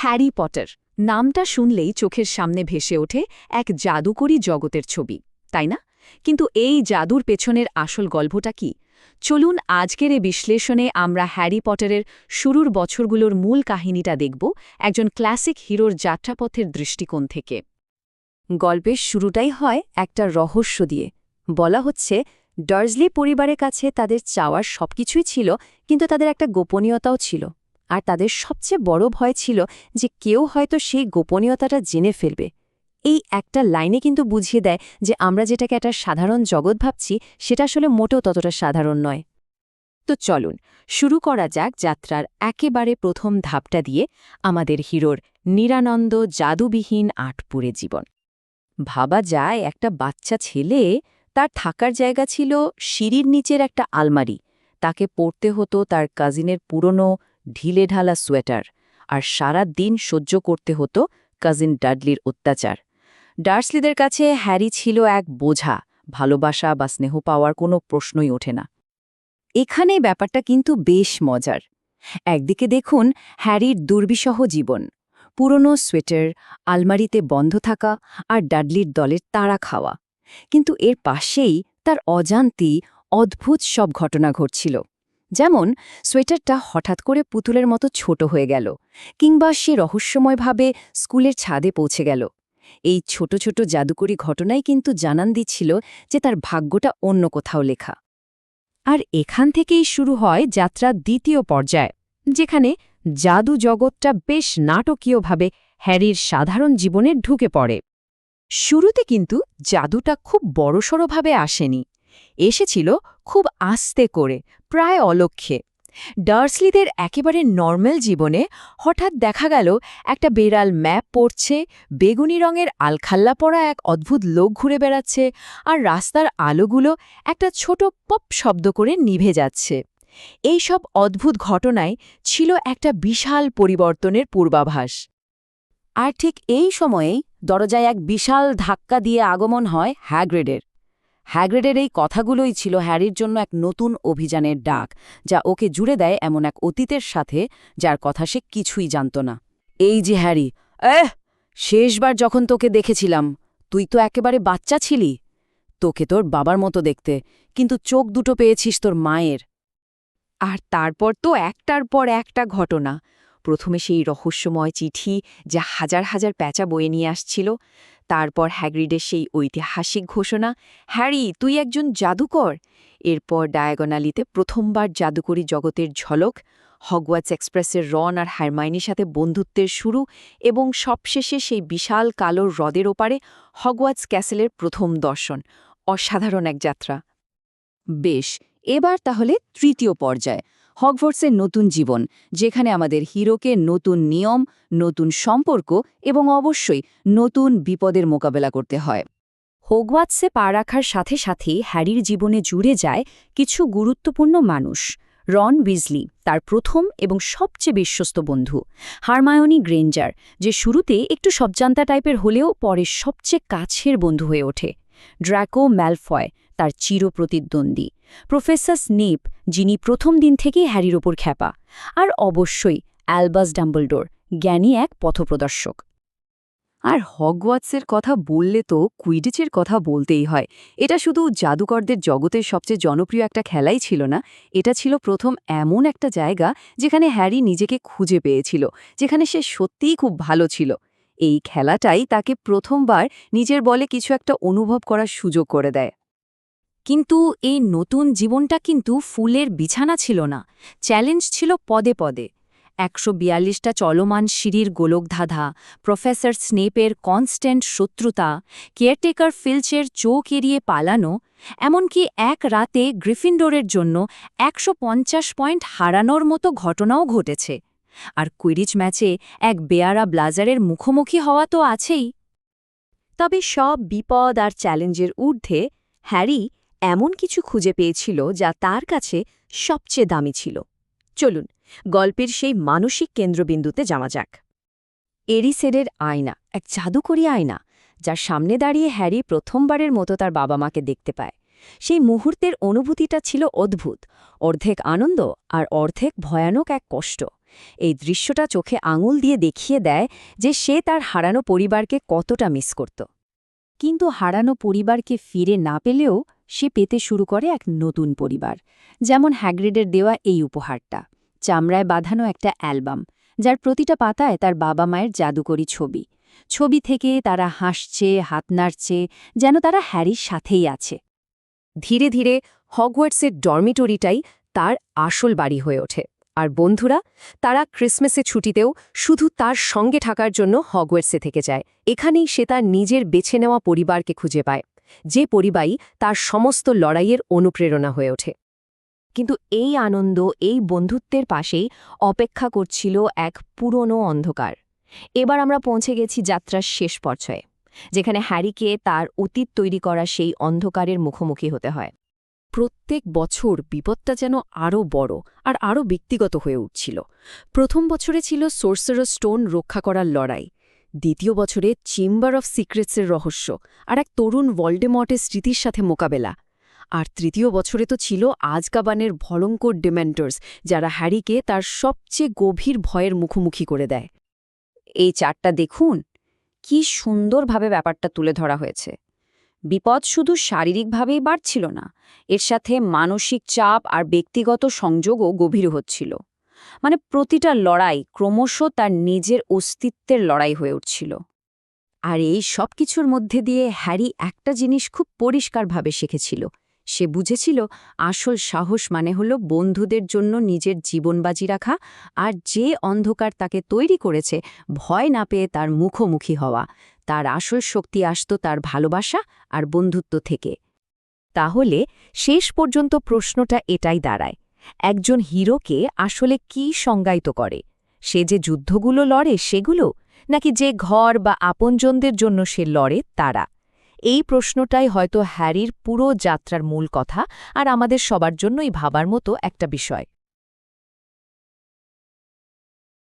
Harry Potter. নামটা শুনলেই চোখের সামনে ভেসে ওঠে এক জাদুকরী জগতের ছবি, তাই না? কিন্তু এই জাদুর পেছনের আসল গল্পটা কি? চলুন আজকের এ বিশ্লেষণে আমরা হ্যারি পটারের শুরুর বছরগুলোর মূল কাহিনীটা দেখব একজন ক্লাসিক হিরোর যাত্রাপথের দৃষ্টিকোণ থেকে। গল্পের শুরুটাই হয় একটা রহস্য দিয়ে। বলা হচ্ছে ডার্জলি পরিবারের কাছে তাদের চাওয়ার সবকিছুই ছিল, কিন্তু তাদের একটা গোপনীয়তাও ছিল। আর তাদের সবচেয়ে বড় ভয় ছিল যে কেউ হয়তো সেই গোপনীয়তাটা জেনে ফেলবে। এই একটা লাইনে কিন্তু বুঝিয়ে দেয় যে আমরা যেটাকে একটা সাধারণ জগৎ ভাবছি, সেটা আসলে মোটেও ততটা সাধারণ নয়। তো চলুন, শুরু করা যাক যাত্রার একেবারে প্রথম ধাপটা দিয়ে আমাদের হিরোর নিরানন্দ জাদুবিহীন আটপুরে জীবন। ভাবা যায় একটা বাচ্চা ছেলে, তার থাকার জায়গা ছিল সিঁড়ির নিচের একটা আলমারি। তাকে পড়তে হতো তার কাজিনের পুরনো ঢিলেঢালা সোয়েটার আর সারা দিন সহ্য করতে হতো কাজিন ডাডলির অত্যাচার। ডার্সলিদের কাছে হ্যারি ছিল এক বোঝা, ভালোবাসা বা স্নেহ পাওয়ার কোনো প্রশ্নই ওঠে না। এখানে ব্যাপারটা কিন্তু বেশ মজার। একদিকে দেখুন হ্যারির দুর্বিষহ জীবন, পুরনো সোয়েটার, আলমারিতে বন্ধ থাকা আর ডাডলির দলের তাড়া খাওয়া। কিন্তু এর পাশেই তার অজান্তি অদ্ভুত সব ঘটনা ঘটছিল। যেমন, সোয়েটারটা হঠাৎ করে পুতুলের মতো ছোট হয়ে গেল, কিংবা সে রহস্যময়ভাবে স্কুলের ছাদে পৌঁছে গেল। এই ছোট ছোট জাদুকরী ঘটনাই কিন্তু জানান দিচ্ছিল যে তার ভাগ্যটা অন্য কোথাও লেখা। আর এখান থেকেই শুরু হয় যাত্রার দ্বিতীয় পর্যায়, যেখানে জাদু জগৎটা বেশ নাটকীয়ভাবে হ্যারির সাধারণ জীবনে ঢুকে পড়ে। শুরুতে কিন্তু জাদুটা খুব বড়সড়ভাবে আসেনি এসেছিল খুব আস্তে করে, প্রায় অলক্ষ্যে। ডার্সলিদের একেবারে নর্মাল জীবনে হঠাৎ দেখা গেল একটা বেড়াল ম্যাপ পড়ছে, বেগুনি রঙের আলখাল্লা পড়া এক অদ্ভুত লোক ঘুরে বেড়াচ্ছে আর রাস্তার আলোগুলো একটা ছোট পপ শব্দ করে নিভে যাচ্ছে। এই সব অদ্ভুত ঘটনায় ছিল একটা বিশাল পরিবর্তনের পূর্বাভাস। আর ঠিক এই সময়েই দরজায় এক বিশাল ধাক্কা দিয়ে আগমন হয় হ্যাগ্রেডের। হ্যাগ্রেডের এই কথাগুলোই ছিল হ্যারির জন্য এক নতুন অভিযানের ডাক, যা ওকে জুড়ে দেয় এমন এক অতীতের সাথে, যার কথা সে কিছুই জানত না। এই যে হ্যারি, এহ! শেষবার যখন তোকে দেখেছিলাম, তুই তো একেবারে বাচ্চা ছিলি। তোকে তোর বাবার মতো দেখতে, কিন্তু চোখ দুটো পেয়েছিস তোর মায়ের। আর তারপর তো একটার পর একটা ঘটনা। প্রথমে সেই রহস্যময় চিঠি যা হাজার হাজার প্যাঁচা বয়ে নিয়ে আসছিল, তারপর হ্যাগ্রিডের সেই ঐতিহাসিক ঘোষণা, হ্যারি, তুই একজন জাদুকর? এরপর ডায়াগোনালিতে প্রথমবার জাদুকরী জগতের ঝলক হগওয়াটস এক্সপ্রেসের রন আর হারমাইনির সাথে বন্ধুত্বের শুরু এবং সবশেষে সেই বিশাল কালো হ্রদের ওপারে হগওয়াটস ক্যাসেলের প্রথম দর্শন, অসাধারণ এক যাত্রা। বেশ, এবার তাহলে তৃতীয় পর্যায়। হগভর্টসের নতুন জীবন, যেখানে আমাদের হিরোকে নতুন নিয়ম, নতুন সম্পর্ক এবং অবশ্যই নতুন বিপদের মোকাবেলা করতে হয়। হোগওয়াটসে পা রাখার সাথে সাথে হ্যারির জীবনে জুড়ে যায় কিছু গুরুত্বপূর্ণ মানুষ। রন উইজলি তার প্রথম এবং সবচেয়ে বিশ্বস্ত বন্ধু। হারমায়নি গ্রেঞ্জার, যে শুরুতে একটু সবজান্তা টাইপের হলেও পরে সবচেয়ে কাছের বন্ধু হয়ে ওঠে। ড্র্যাকো ম্যালফয় তার চিরপ্রতিদ্বন্দ্বী। প্রফেসর স্নেপ, যিনি প্রথম দিন থেকেই হ্যারির ওপর খ্যাপা, আর অবশ্যই অ্যালবাস ডাম্বলডোর, জ্ঞানী এক পথপ্রদর্শক। আর হগওয়াটসের কথা বললে তো কুইডিচের কথা বলতেই হয়। এটা শুধু জাদুকরদের জগতের সবচেয়ে জনপ্রিয় একটা খেলাই ছিল না, এটা ছিল প্রথম এমন একটা জায়গা যেখানে হ্যারি নিজেকে খুঁজে পেয়েছিল, যেখানে সে সত্যিই খুব ভালো ছিল। এই খেলাটাই তাকে প্রথমবার নিজের বলে কিছু একটা অনুভব করার সুযোগ করে দেয়। কিন্তু এই নতুন জীবনটা কিন্তু ফুলের বিছানা ছিল না চ্যালেঞ্জ ছিল পদে পদে। একশো বিয়াল্লিশটা চলমান সিঁড়ির গোলকধাঁধা প্রফেসর স্নেপের কনস্ট্যান্ট শত্রুতা কেয়ারটেকার ফিলচের চোখ এড়িয়ে পালানো, এমনকি এক রাতে গ্রিফিনডোরের জন্য একশো পঞ্চাশ পয়েন্ট হারানোর মতো ঘটনাও ঘটেছে। আর কুইরিচ ম্যাচে এক বেয়ারা ব্লাজারের মুখোমুখি হওয়া তো আছেই। তবে সব বিপদ আর চ্যালেঞ্জের ঊর্ধ্বে, হ্যারি এমন কিছু খুঁজে পেয়েছিল যা তার কাছে সবচেয়ে দামি ছিল। চলুন, গল্পের সেই মানসিক কেন্দ্রবিন্দুতে যাওয়া যাক। এরিসেডের আয়না, এক জাদুকরী আয়না, যার সামনে দাঁড়িয়ে হ্যারি প্রথমবারের মতো তার বাবা মাকে দেখতে পায়। সেই মুহূর্তের অনুভূতিটা ছিল অদ্ভুত, অর্ধেক আনন্দ আর অর্ধেক ভয়ানক এক কষ্ট। এই দৃশ্যটা চোখে আঙুল দিয়ে দেখিয়ে দেয় যে সে তার হারানো পরিবারকে কতটা মিস করত। কিন্তু হারানো পরিবারকে ফিরে না পেলেও সে পেতে শুরু করে এক নতুন পরিবার। যেমন হ্যাগ্রিডের দেওয়া এই উপহারটা। চামড়ায় বাঁধানো একটা অ্যালবাম, যার প্রতিটা পাতায় তার বাবা মায়ের জাদুকরি ছবি। ছবি থেকে তারা হাসছে, হাত নাড়ছে, যেন তারা হ্যারির সাথেই আছে। ধীরে ধীরে হগওয়ার্টসের ডরমিটরিটাই তার আসল বাড়ি হয়ে ওঠে। আর বন্ধুরা, তারা ক্রিসমাসে ছুটিতেও শুধু তার সঙ্গে থাকার জন্য হগওয়ার্টসে থেকে যায়। এখানেই সে তার নিজের বেছে নেওয়া পরিবারকে খুঁজে পায়, যে পরিবারই তার সমস্ত লড়াইয়ের অনুপ্রেরণা হয়ে ওঠে। কিন্তু এই আনন্দ, এই বন্ধুত্বের পাশেই অপেক্ষা করছিল এক পুরনো অন্ধকার। এবার আমরা পৌঁছে গেছি যাত্রার শেষ পর্যায়ে, যেখানে হ্যারিকে তার অতীত তৈরি করা সেই অন্ধকারের মুখোমুখি হতে হয়। প্রত্যেক বছর বিপদটা যেন আরও বড় আর আরও ব্যক্তিগত হয়ে উঠছিল। প্রথম বছরে ছিল সোর্সার স্টোন রক্ষা করার লড়াই। দ্বিতীয় বছরে চেম্বার অফ সিক্রেটসের রহস্য আর এক তরুণ ভল্ডেমটের স্মৃতির সাথে মোকাবেলা। আর তৃতীয় বছরে তো ছিল আজকাবানের ভয়ঙ্কর ডিমেন্টার্স যারা হ্যারিকে তার সবচেয়ে গভীর ভয়ের মুখোমুখি করে দেয়। এই চারটা দেখুন, কি সুন্দরভাবে ব্যাপারটা তুলে ধরা হয়েছে। বিপদ শুধু শারীরিকভাবেই বাড়ছিল না, এর সাথে মানসিক চাপ আর ব্যক্তিগত সংযোগও গভীর হচ্ছিল। মানে প্রতিটা লড়াই ক্রমশ তার নিজের অস্তিত্বের লড়াই হয়ে উঠছিল। আর এই সব কিছুর মধ্যে দিয়ে হ্যারি একটা জিনিস খুব পরিষ্কারভাবে শিখেছিল সে বুঝেছিল আসল সাহস মানে হল বন্ধুদের জন্য নিজের জীবন বাজি রাখা আর যে অন্ধকার তাকে তৈরি করেছে ভয় না পেয়ে তার মুখোমুখি হওয়া। তার আসল শক্তি আসত তার ভালোবাসা আর বন্ধুত্ব থেকে। তাহলে শেষ পর্যন্ত প্রশ্নটা এটাই দাঁড়ায়। একজন হিরোকে আসলে কি সংজ্ঞায়িত করে? সে যে যুদ্ধগুলো লড়ে সেগুলো? নাকি যে ঘর বা আপনজনদের জন্য সে লড়ে তারা? এই প্রশ্নটাই হয়তো হ্যারির পুরো যাত্রার মূল কথা আর আমাদের সবার জন্যই ভাবার মতো একটা বিষয়।